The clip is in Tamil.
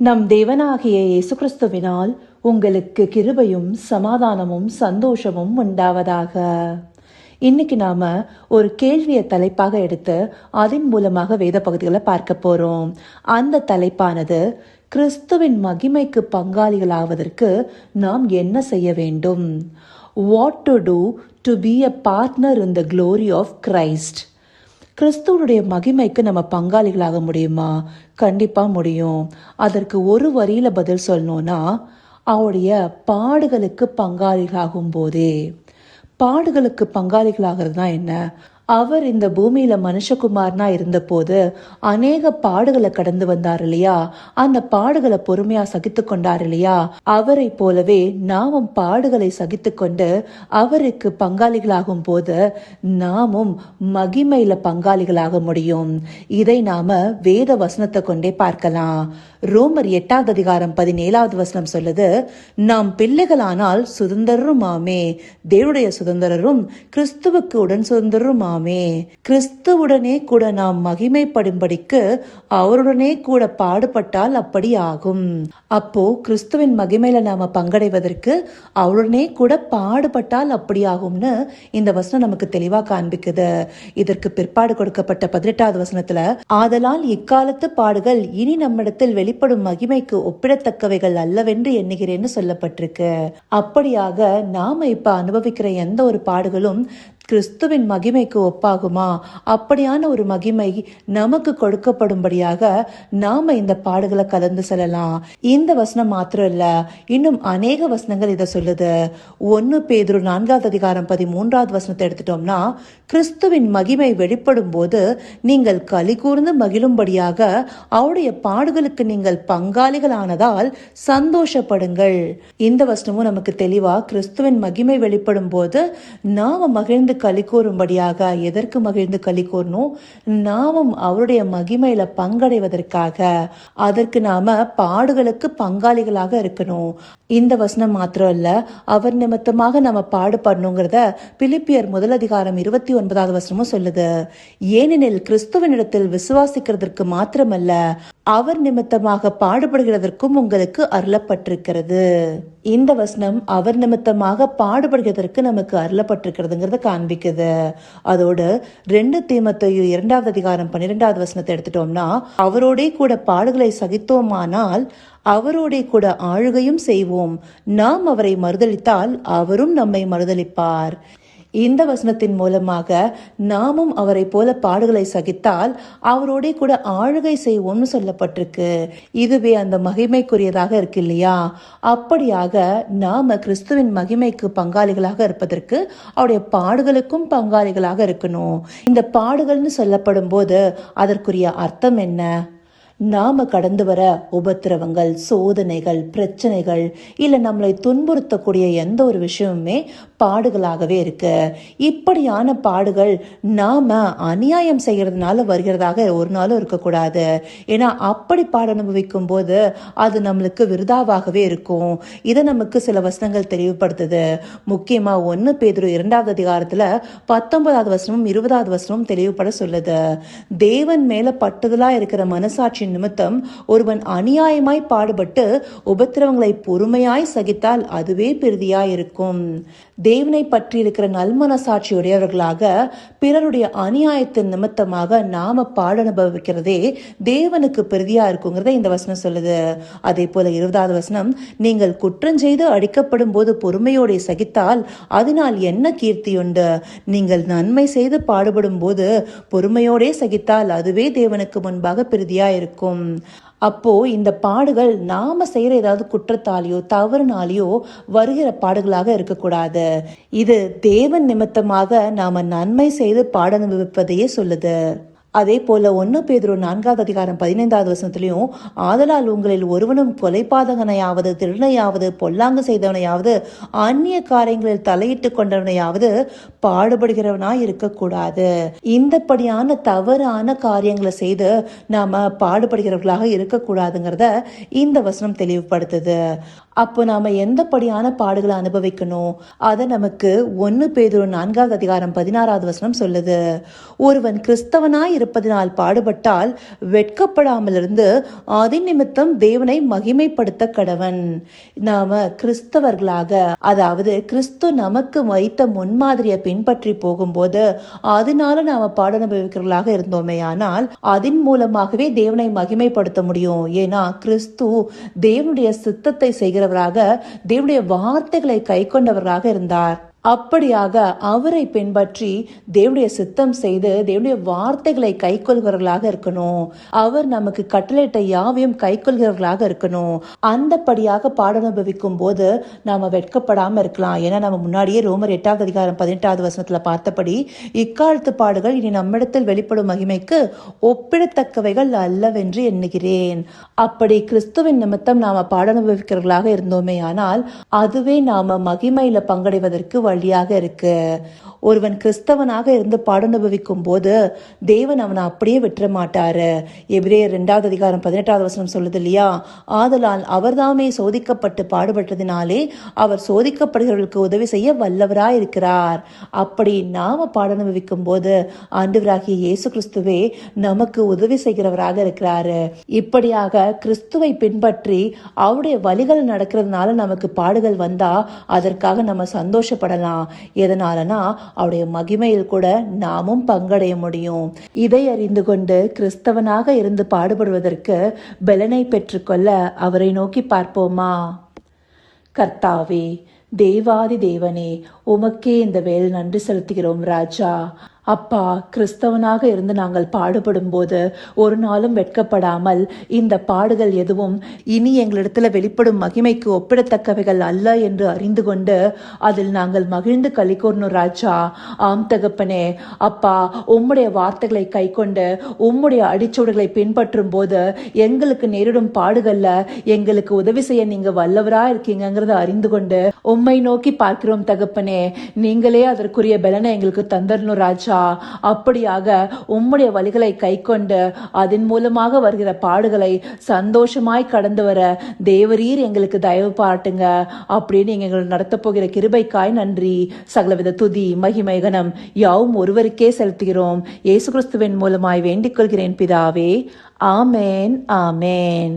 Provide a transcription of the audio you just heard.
நம் தேவனாகிய இயேசு கிறிஸ்துவினால் உங்களுக்கு கிருபையும் சமாதானமும் சந்தோஷமும் உண்டாவதாக. இன்னைக்கு நாம ஒரு கேள்வியை தலைப்பாக எடுத்து அதன் மூலமாக வேத பகுதிகளை பார்க்க போறோம். அந்த தலைப்பானது கிறிஸ்துவின் மகிமைக்கு பங்காளிகளாவதற்கு நாம் என்ன செய்ய வேண்டும்? What to do to be a partner in the glory of Christ கிறிஸ்துவனுடைய மகிமைக்கு நம்ம பங்காளிகளாக முடியுமா? கண்டிப்பா முடியும். அதற்கு ஒரு வரியில பதில் சொல்லணும்னா அவருடைய பாடுகளுக்கு பங்காளிகளாகும் போதே. பாடுகளுக்கு பங்காளிகளாகிறதுனா என்ன? அவர் இந்த பூமியில மனுஷகுமாரனா இருந்தபோது அநேக பாடுகளை கடந்து வந்தார் இல்லையா? அந்த பாடுகளை பொறுமையா சகித்து கொண்டார் இல்லையா? அவரை போலவே நாமும் பாடுகளை சகித்து கொண்டு அவருக்கு பங்காளிகளாகும் போது நாமும் மகிமையில பங்காளிகளாக முடியும். இதை நாம வேத வசனத்தை கொண்டே பார்க்கலாம். ரோமர் எட்டாவது அதிகாரம் பதினேழாவது வசனம் சொல்லுது நாம் பிள்ளைகளானால் சுதந்திரருமாமே. தேவனுடைய சுதந்திரரும் கிறிஸ்துவுக்கு உடன் சுதந்திரருமாமே கிறிஸ்துவுடனே கூட நாம் மகிமைப்படும்படிக்கு அவருடனே கூட பாடுபட்டால் அப்படி ஆகும் அப்போ கிறிஸ்துவின் மகிமையில நாம பங்கடைவதற்கு அவருடனே கூட பாடுபட்டால் அப்படி ஆகும்னு இந்த வசனம் நமக்கு தெளிவா காண்பிக்குது. இதற்கு பிற்பாடு கொடுக்கப்பட்ட பதினெட்டாவது வசனத்துல ஆதலால் இக்காலத்து பாடுகள் இனி நம்மிடத்தில் வெளிப்படும் மகிமைக்கு ஒப்பிடத்தக்கவைகள் அல்லவென்று எண்ணுகிறேன்னு சொல்லப்பட்டிருக்கு. அப்படியாக நாம இப்ப அனுபவிக்கிற எந்த ஒரு பாடுகளும் கிறிஸ்துவின் மகிமைக்கு ஒப்பாகுமா? அப்படியான ஒரு மகிமை நமக்கு கொடுக்கப்படும்படியாக நாம இந்த பாடுகளை கலந்து செல்லலாம். இந்த வசனம் மாத்திரம் இல்ல இன்னும் அநேக வசனங்கள் இதை சொல்லுது. ஒன்னு பேதுரு நான்காவது அதிகாரம் பதிமூன்றாவது வசனத்தை எடுத்துட்டோம்னா கிறிஸ்துவின் மகிமை வெளிப்படும் போது நீங்கள் களி கூர்ந்து மகிழும்படியாக அவருடைய பாடுகளுக்கு நீங்கள் பங்காளிகளானதால் சந்தோஷப்படுங்கள். இந்த வசனமும் நமக்கு தெளிவா கிறிஸ்துவின் மகிமை வெளிப்படும் போது நாம மகிழ்ந்து களி கூறும்படியாக எதற்கு மகிழ்ந்து களி கூறணும் நாமும் அவருடைய மகிமையில பங்கடைவதற்காக அதற்கு நாம பாடுகளுக்கு பங்காளிகளாக இருக்கணும். இந்த வசனம் மாத்திரம் இல்ல அவர் நிமித்தமாக நம்ம பாடுபடணுங்கிறத பிலிப்பியர் முதல் அதிகாரம் இருபத்தி ஒன்பதாவது வசனமும் சொல்லுது. ஏனெனில் கிறிஸ்துவனிடத்தில் விசுவாசிக்கிறதற்கு மாத்திரமல்ல அவர் நிமித்தமாக பாடுபடுகிறதற்கும் உங்களுக்கு அருளப்பட்டிருக்கிறது. இந்த வசனம் அவர் நிமித்தமாக பாடுபடுகிறதற்கு நமக்கு அருளப்பட்டிருக்கிறதுங்கிறத காண்பிக்குது. அதோடு ரெண்டு தீமத்தையும் இரண்டாவது அதிகாரம் பன்னிரெண்டாவது வசனத்தை எடுத்துட்டோம்னா அவரோடே கூட பாடுகளை சகித்தோமானால் அவரோடே கூட ஆளுகையும் செய்வோம். நாம் அவரை மறுதளித்தால் அவரும் நம்மை மறுதளிப்பார் இந்த வசனத்தின் மூலமாக நாமும் அவரை போல பாடுகளை சகித்தால் அவரோடே கூட ஆளுகை செய்வோம்னு சொல்லப்பட்டிருக்கு. இதுவே அந்த மகிமைக்குரியதாக இருக்கு இல்லையா? அப்படியாக நாம கிறிஸ்துவின் மகிமைக்கு பங்காளிகளாக இருப்பதற்கு அவருடைய பாடுகளுக்கும் பங்காளிகளாக இருக்கணும். இந்த பாடுகள்னு சொல்லப்படும் போது அதற்குரிய அர்த்தம் என்ன? நாம கடந்து வர உபத்திரவங்கள் சோதனைகள் பிரச்சனைகள் இல்லை நம்மளை துன்புறுத்தக்கூடிய எந்த ஒரு விஷயமுமே பாடுகளாகவே இருக்கு. இப்படியான பாடுகள் நாம அநியாயம் செய்யறதுனால வருகிறதாக ஒரு நாளும் இருக்கக்கூடாது. ஏன்னா அப்படி பாட அனுபவிக்கும் போது அது நம்மளுக்கு விருதாவாகவே இருக்கும். இதை நமக்கு சில வசனங்கள் தெளிவுபடுத்துது. முக்கியமா ஒன்னு பேதுரு இரண்டாவது அதிகாரத்துல பத்தொன்பதாவது வசனமும் இருபதாவது வசனமும் தெளிவுபட சொல்லுது. தேவன் மேல பட்டுதலா இருக்கிற மனசாட்சி நிமித்தம் ஒருவன் அநியாயமாய் பாடுபட்டு உபத்திரவங்களை பொறுமையாய் சகித்தால் அதுவே பெருதியாயிருக்கும். தேவனை பற்றி இருக்கிற நல்மனசாட்சி உடையவர்களாக பிறருடைய அநியாயத்தின் நிமித்தமாக நாம பாடனுபவிக்கிறதே தேவனுக்கு பிரதியா இருக்குங்கிறத இந்த வசனம் சொல்லுது. அதே போல இருபதாவது வசனம் நீங்கள் குற்றஞ்செய்து அடிக்கப்படும் போது பொறுமையோடு சகித்தால் அதனால் என்ன கீர்த்தி உண்டு நீங்கள் நன்மை செய்து பாடுபடும் போது பொறுமையோடே சகித்தால் அதுவே தேவனுக்கு முன்பாக பிரதியா இருக்கும் அப்போ இந்த பாடுகள் நாம செய்யற ஏதாவது குற்றத்தாலேயோ தவறுனாலேயோ வருகிற பாடுகளாக இருக்கக்கூடாது. இது தேவன் நிமித்தமாக நாம நன்மை செய்து பாட அனுபவிப்பதையே சொல்லுது. அதே போல ஒன்னு பேதுரு நான்காவது அதிகாரம் பதினைந்தாவது வசனத்திலையும் ஆதலால் உங்களில் ஒருவனும் கொலைபாதகனையாவது திருடனையாவது பொல்லாங்கு செய்தவனையாவது அந்நிய காரியங்களில் தலையிட்டு கொண்டவனையாவது பாடுபடுகிறவனாய் இருக்கக்கூடாது. இந்தப்படியான தவறான காரியங்களை செய்து நாம பாடுபடுகிறவர்களாக இருக்கக்கூடாதுங்கிறத இந்த வசனம் தெளிவுபடுத்துது. அப்போ நாம எந்தப்படியான பாடுகளை அனுபவிக்கணும்? அதை நமக்கு ஒன்னு பேதுரு நான்காவது அதிகாரம் பதினாறாவது வசனம் சொல்லுது. ஒருவன் கிறிஸ்தவனாய் இருப்பதினால் பாடுபட்டால் வெட்கப்படாமல் இருந்து அதன் நிமித்தம் தேவனை மகிமைப்படுத்த கடவன். நாம கிறிஸ்தவர்களாக அதாவது கிறிஸ்து நமக்கு வைத்த முன்மாதிரியை பின்பற்றி போகும்போது அதனால நாம பாட இருந்தோமே ஆனால் அதன் மூலமாகவே தேவனை மகிமைப்படுத்த முடியும். ஏன்னா கிறிஸ்து தேவனுடைய சித்தத்தை செய்கிறவராக தேவனுடைய வார்த்தைகளை கை கொண்டவராக இருந்தார். அப்படியாக அவரை பின்பற்றி தேவனுடைய சித்தம் செய்து தேவனுடைய வார்த்தைகளை கைக்கொள்கிறவர்களாக இருக்கணும். அவர் நமக்கு கட்டளையிட்ட யாவையும் கைக்கொள்கிறவர்களாக இருக்கணும். அந்தபடியாக பாடனுபவிக்கும் போது நாம் வெட்கப்படாமல் இருக்கலாம். ஏன்னா நம்ம முன்னாடியே ரோமர் எட்டாவது அதிகாரம் பதினெட்டாவது வசனத்தில் பார்த்தபடி இக்காலத்து பாடுகள் இனி நம்மிடத்தில் வெளிப்படும் மகிமைக்கு ஒப்பிடத்தக்கவைகள் அல்லவென்று எண்ணுகிறேன். அப்படி கிறிஸ்துவின் நிமித்தம் நாம் பாட அனுபவிக்கிறவர்களாக இருந்தோமே ஆனால் அதுவே நாம் மகிமையில் பங்கடைவதற்கு வழி வழியாக இருக்கு. ஒருவன் கிறிஸ்தவனாக இருந்து பாடனுபவிக்கும் போது தேவன் அவனை அப்படியே விட்டுற மாட்டாரு எபிரேயர் ரெண்டாவது அதிகாரம் பதினெட்டாவது வசனம் சொல்லுது இல்லையா? ஆதலால் அவர்தாமே சோதிக்கப்பட்டு பாடுபட்டதினாலே அவர் சோதிக்கப்படுகிறவர்களுக்கு உதவி செய்ய வல்லவராய் இருக்கிறார் அப்படி நாம பாடனுபவிக்கும் போது ஆண்டவராகிய இயேசு கிறிஸ்துவே நமக்கு உதவி செய்கிறவராக இருக்கிறாரு. இப்படியாக கிறிஸ்துவை பின்பற்றி அவருடைய வழிகள் நடக்கிறதுனால நமக்கு பாடுகள் வந்தா அதற்காக நம்ம சந்தோஷப்படலாம். எதனாலனா அவருடைய மகிமையில் கூட நாமும் பங்கடைய முடியும். இதை அறிந்து கொண்டு கிறிஸ்தவனாக இருந்து பாடுபடுவதற்கு பலனை பெற்றுக்கொள்ள அவரை நோக்கி பார்ப்போமா? கர்த்தாவே தேவாதி தேவனே உமக்கே இந்த வேலை நன்றி செலுத்துகிறோம் ராஜா. அப்பா கிறிஸ்தவனாக இருந்து நாங்கள் பாடுபடும் போது ஒரு நாளும் வெட்கப்படாமல் இந்த பாடுகள் எதுவும் இனி எங்களிடத்துல வெளிப்படும் மகிமைக்கு ஒப்பிடத்தக்கவைகள் அல்ல என்று அறிந்து கொண்டு அதில் நாங்கள் மகிழ்ந்து களி ராஜா ஆம் தகப்பனே அப்பா உம்முடைய வார்த்தைகளை கை கொண்டு உம்முடைய அடிச்சூடுகளை பின்பற்றும் போது எங்களுக்கு நேரிடும் பாடுகள்ல எங்களுக்கு உதவி செய்ய நீங்க வல்லவரா இருக்கீங்கிறத அறிந்து கொண்டு உம்மை நோக்கி பார்க்கிறோம் தகப்பனே. நீங்களே அதற்குரிய பலனை எங்களுக்கு தந்தரணும் ராஜா. அப்படியாக உம்முடைய வழிகளை கை கொண்டு அதன் மூலமாக வருகிற பாடுகளை சந்தோஷமாய் கடந்து வர தேவரீர் எங்களுக்கு தயவு பாட்டுங்க. அப்படின்னு எங்கள் நடத்த போகிற கிருபைக்காய் நன்றி. சகலவித துதி மகிமை கனம் யாவும் ஒருவருக்கே செலுத்துகிறோம். இயேசு கிறிஸ்துவின் மூலமாய் வேண்டிக் கொள்கிறேன் பிதாவே. ஆமேன் ஆமேன்.